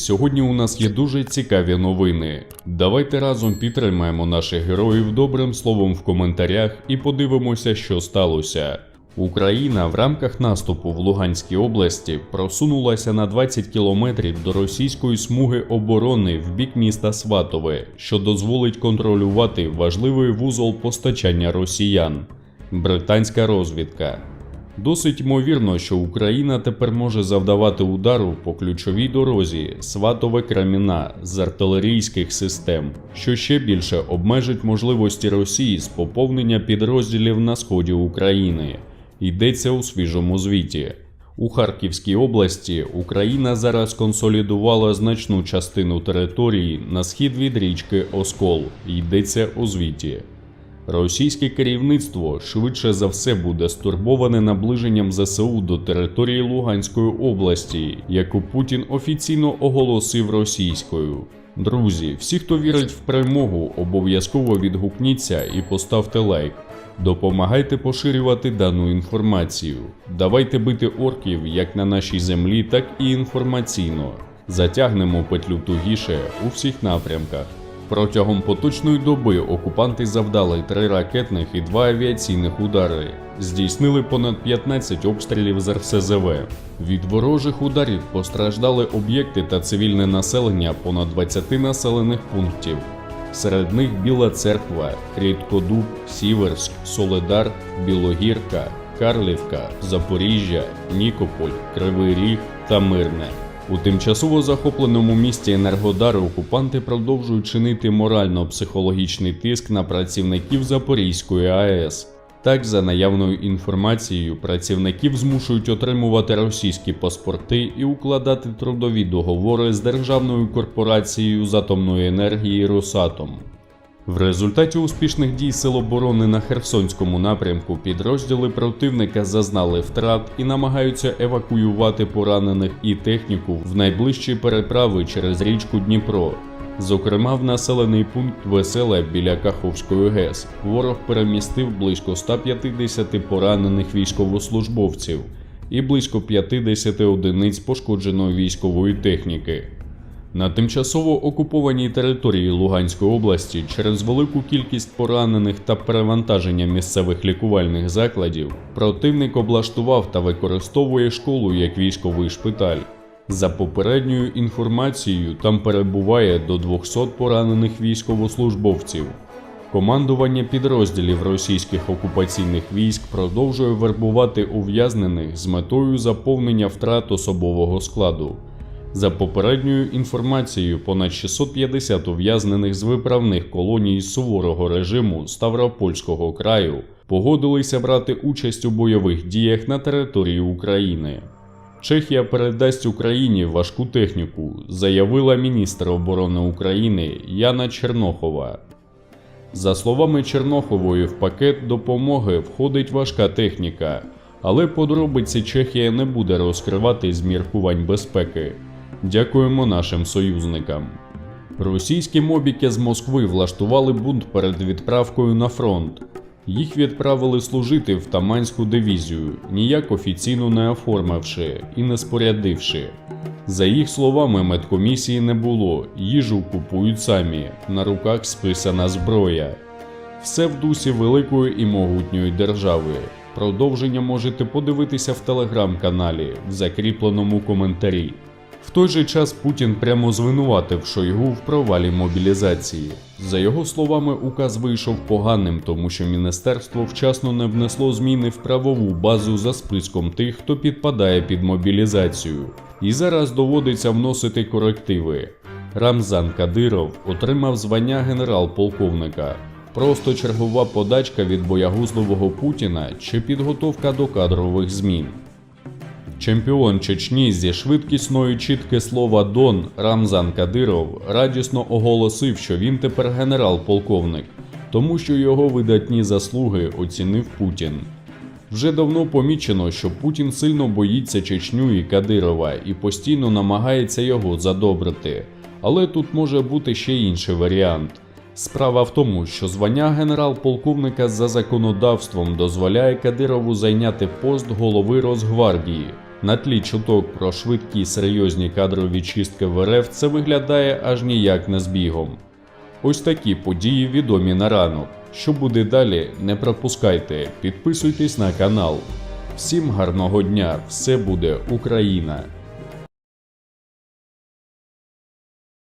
Сьогодні у нас є дуже цікаві новини. Давайте разом підтримаємо наших героїв добрим словом в коментарях і подивимося, що сталося. Україна в рамках наступу в Луганській області просунулася на 20 кілометрів до російської смуги оборони в бік міста Сватове, що дозволить контролювати важливий вузол постачання росіян. Британська розвідка. Досить ймовірно, що Україна тепер може завдавати удару по ключовій дорозі Сватове Креміна з артилерійських систем, що ще більше обмежить можливості Росії з поповнення підрозділів на сході України. Йдеться у свіжому звіті. У Харківській області Україна зараз консолідувала значну частину території на схід від річки Оскол. Йдеться у звіті. Російське керівництво швидше за все буде стурбоване наближенням ЗСУ до території Луганської області, яку Путін офіційно оголосив російською. Друзі, всі, хто вірить в перемогу, обов'язково відгукніться і поставте лайк. Допомагайте поширювати дану інформацію. Давайте бити орків як на нашій землі, так і інформаційно. Затягнемо петлю тугіше у всіх напрямках. Протягом поточної доби окупанти завдали три ракетних і два авіаційних удари, здійснили понад 15 обстрілів з РСЗВ. Від ворожих ударів постраждали об'єкти та цивільне населення понад 20 населених пунктів. Серед них Біла Церква, Кріткодуб, Сіверськ, Соледар, Білогірка, Карлівка, Запоріжжя, Нікополь, Кривий Ріг та Мирне. У тимчасово захопленому місті Енергодар окупанти продовжують чинити морально-психологічний тиск на працівників Запорізької АЕС. Так, за наявною інформацією, працівників змушують отримувати російські паспорти і укладати трудові договори з державною корпорацією з атомної енергії Росатом. В результаті успішних дій Сил оборони на Херсонському напрямку підрозділи противника зазнали втрат і намагаються евакуювати поранених і техніку в найближчі переправи через річку Дніпро. Зокрема, в населений пункт Веселе біля Каховської ГЕС ворог перемістив близько 150 поранених військовослужбовців і близько 50 одиниць пошкодженої військової техніки. На тимчасово окупованій території Луганської області через велику кількість поранених та перевантаження місцевих лікувальних закладів противник облаштував та використовує школу як військовий шпиталь. За попередньою інформацією, там перебуває до 200 поранених військовослужбовців. Командування підрозділів російських окупаційних військ продовжує вербувати ув'язнених з метою заповнення втрат особового складу. За попередньою інформацією, понад 650 ув'язнених з виправних колоній суворого режиму Ставропольського краю погодилися брати участь у бойових діях на території України. Чехія передасть Україні важку техніку, заявила міністр оборони України Яна Чернохова. За словами Чернохової, в пакет допомоги входить важка техніка, але подробиці Чехія не буде розкривати з міркувань безпеки. Дякуємо нашим союзникам. Російські мобіки з Москви влаштували бунт перед відправкою на фронт. Їх відправили служити в Таманську дивізію, ніяк офіційно не оформивши і не спорядивши. За їх словами, медкомісії не було, їжу купують самі, на руках списана зброя. Все в дусі великої і могутньої держави. Продовження можете подивитися в телеграм-каналі в закріпленому коментарі. В той же час Путін прямо звинуватив Шойгу в провалі мобілізації. За його словами, указ вийшов поганим, тому що міністерство вчасно не внесло зміни в правову базу за списком тих, хто підпадає під мобілізацію. І зараз доводиться вносити корективи. Рамзан Кадиров отримав звання генерал-полковника. Просто чергова подачка від боягузливого Путіна чи підготовка до кадрових змін. Чемпіон Чечні зі швидкісної чітки слова Дон Рамзан Кадиров радісно оголосив, що він тепер генерал-полковник, тому що його видатні заслуги оцінив Путін. Вже давно помічено, що Путін сильно боїться Чечню і Кадирова і постійно намагається його задобрити. Але тут може бути ще інший варіант. Справа в тому, що звання генерал-полковника за законодавством дозволяє Кадирову зайняти пост голови Росгвардії. На тлі чуток про швидкі серйозні кадрові чистки в РФ це виглядає аж ніяк не збігом. Ось такі події відомі на ранок. Що буде далі, не пропускайте, підписуйтесь на канал. Всім гарного дня, все буде Україна!